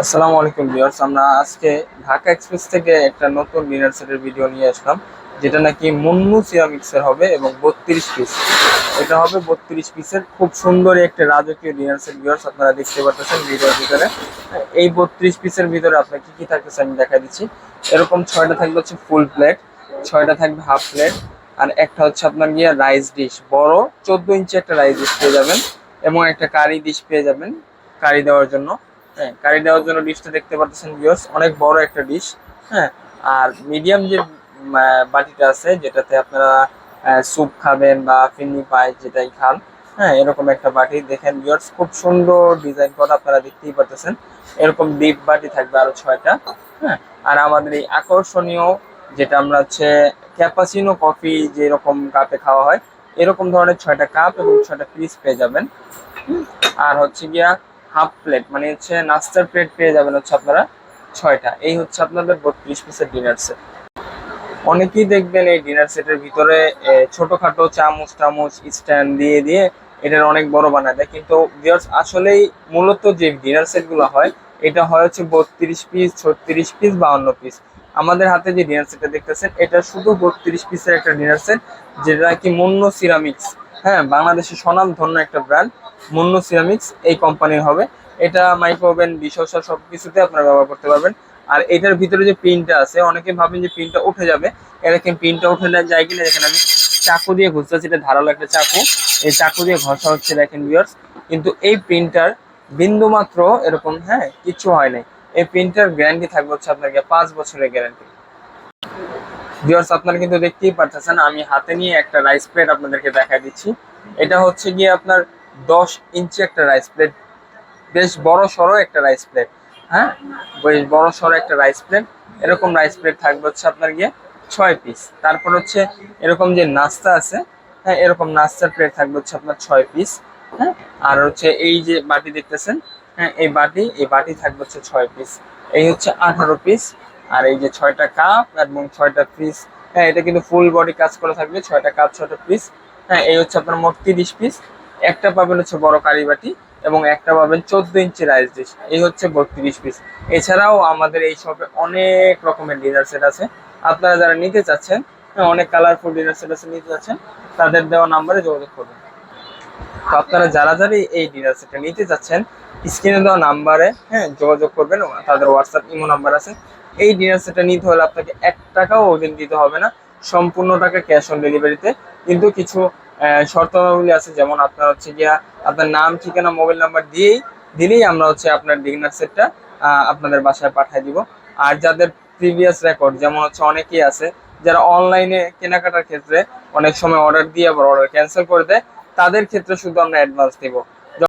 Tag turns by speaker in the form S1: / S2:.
S1: আসসালামু আলাইকুম ভিউয়ার্স, আমরা আজকে ঢাকা এক্সপ্রেস থেকে একটা নতুন ডিনার সেটের ভিডিও নিয়ে আসলাম, যেটা নাকি মুন্নু সিয়ামিক্সের হবে এবং বত্রিশ পিস এটা হবে বত্রিশ পিসের খুব সুন্দর একটা রাজকীয় ডিনার সেট ভিউয়ার্স, আপনারা দেখতে পাচ্ছেন ভিডিওর ভিতরে। এই বত্রিশ পিসের ভিতরে আপনার কী কী থাকতেছে আমি দেখা দিচ্ছি। এরকম ছয়টা থাকবে হচ্ছে ফুল প্লেট ছয়টা থাকবে হাফ প্লেট আর একটা হচ্ছে আপনার গিয়ে রাইস ডিশ বড় চোদ্দ ইঞ্চি একটা রাইস ডিশ পেয়ে যাবেন এবং একটা কারি ডিশ পেয়ে যাবেন কারি দেওয়ার জন্য। হ্যাঁ কারি দেওয়ার জন্য ডিশটা দেখতে পাচ্ছেন ভিউয়ার্স অনেক বড় একটা ডিশ হ্যাঁ আর মিডিয়াম যে বাটিটা আছে, যেটাতে আপনারা স্যুপ খাবেন বা ফিন্নি পাই যেটাই খান হ্যাঁ এরকম একটা বাটি দেখেন ভিউয়ার্স খুব সুন্দর ডিজাইন করা আপনারা দেখতেই পাচ্ছেন এরকম ডিপ বাটি থাকবে আরও ছয়টা হ্যাঁ আর আমাদের এই আকর্ষণীয় যেটা আমরা হচ্ছে ক্যাপাসিনো কফি যেরকম কাপে খাওয়া হয়, এরকম ধরনের ছয়টা কাপ এবং ছয়টা পিস পেয়ে যাবেন। আর হচ্ছে গিয়া হাফ প্লেট মানে হচ্ছে নাস্তার প্লেট পেয়ে যাবেন হচ্ছে আপনারা ছয়টা। এই হচ্ছে আপনাদের বত্রিশ পিসের ডিনার সেট অনেকেই দেখবেন এই ডিনার সেটের ভিতরে ছোটখাটো চামচ টামচ স্ট্যান্ড দিয়ে দিয়ে এটার অনেক বড় বানায় দেয়। কিন্তু আসলেই মূলত যে ডিনার সেটগুলো হয়, এটা হয় হচ্ছে বত্রিশ পিস ছত্রিশ পিস বাউন্ন পিস আমাদের হাতে যে ডিনার সেটটা দেখতেছেন, এটা শুধু বত্রিশ পিসের একটা ডিনার সেট যেটা কি মুন্ন সিরামিক্স হ্যাঁ বাংলাদেশের ধন্য একটা ব্র্যান্ড মুন্ন সিরামিক্স এই কোম্পানির হবে। এটা মাইক্রো ওভেন ডিশওয়াশার সব কিছুতে আপনারা ব্যবহার করতে পারবেন। আর এটার ভিতরে যে পিনটা আছে, অনেকে ভাবেন যে পিনটা উঠে যাবে। এরকম পিনটা উঠে যায় কিনা, দেখেন আমি চাকু দিয়ে ঘুরতেছি এটা ধারালো একটা চাকু। এই চাকু দিয়ে ঘষা হচ্ছে, দেখেন ভিউয়ার্স কিন্তু এই প্রিন্টার বিন্দু মাত্র এরকম হ্যাঁ কিছু হয় নাই। এই প্রিন্টার গ্যারান্টি থাকবে হচ্ছে আপনাকে পাঁচ বছরের গ্যারান্টি ভিউয়ার্স আপনারা কিন্তু দেখতেই পারতেছেন, আমি হাতে নিয়ে একটা রাইস প্লেট আপনাদেরকে দেখা দিচ্ছি। এটা হচ্ছে গিয়ে আপনার দশ ইঞ্চি একটা রাইস প্লেট বেশ বড় সড়ো একটা রাইস প্লেট হ্যাঁ? বেশ বড় সড়ো একটা রাইস প্লেট এরকম রাইস প্লেট থাকবে হচ্ছে আপনার গিয়ে ছয় পিস তারপর হচ্ছে এরকম যে নাস্তা আছে হ্যাঁ এরকম নাস্তার প্লেট থাকবে হচ্ছে আপনার ছয় পিস হ্যাঁ? আর হচ্ছে এই যে বাটি দেখতেছেন হ্যাঁ এই বাটি এই বাটি থাকবে হচ্ছে ছয় পিস এই হচ্ছে আঠারো পিস আর এই যে ছয়টা কাপ এবং ছয়টা পিস হ্যাঁ এটা কিন্তু ফুল বডি কাজ করে থাকবে ছয়টা কাপ ছয়টা পিস হ্যাঁ এই হচ্ছে আপনার মোট তিরিশ পিস একটা পাবেন হচ্ছে বড় কারি বাটি এবং একটা পাবেন চোদ্দ ইঞ্চি রাইস ডিশ এই হচ্ছে বত্রিশ পিস এছাড়াও আমাদের এই শপে অনেক রকমের ডিনার সেট আছে। আপনারা যারা নিতে চাচ্ছেন হ্যাঁ, অনেক কালারফুল ডিনার সেট আছে নিতে চাচ্ছেন তাদের দেওয়া নাম্বারে যোগাযোগ করবেন তো আপনারা যারা যারা এই ডিনার সেটটা নিতে চাচ্ছেন স্ক্রিনে দেওয়া নাম্বারে হ্যাঁ যোগাযোগ করবেন তাদের হোয়াটসঅ্যাপ ইমো নাম্বার আছে। এই ডিনার সেটটা নিতে হলে আপনাকে এক টাকাও ওদিন দিতে হবে না। সম্পূর্ণ টাকা ক্যাশ অন ডেলিভারিতে কিন্তু কিছু শর্তাবলী আছে, যেমন আপনার হচ্ছে গিয়া আপনার নাম, ঠিকানা মোবাইল নাম্বার দিয়েই দিলেই আমরা হচ্ছে আপনার ডিনার সেটটা আপনাদের বাসায় পাঠিয়ে দিব। আর যাদের প্রিভিয়াস রেকর্ড যেমন হচ্ছে অনেকেই আছে, যারা অনলাইনে কেনাকাটার ক্ষেত্রে অনেক সময় অর্ডার দিয়ে আবার অর্ডার ক্যান্সেল করে দেয় তাদের ক্ষেত্রে শুধু আমরা অ্যাডভান্স দিব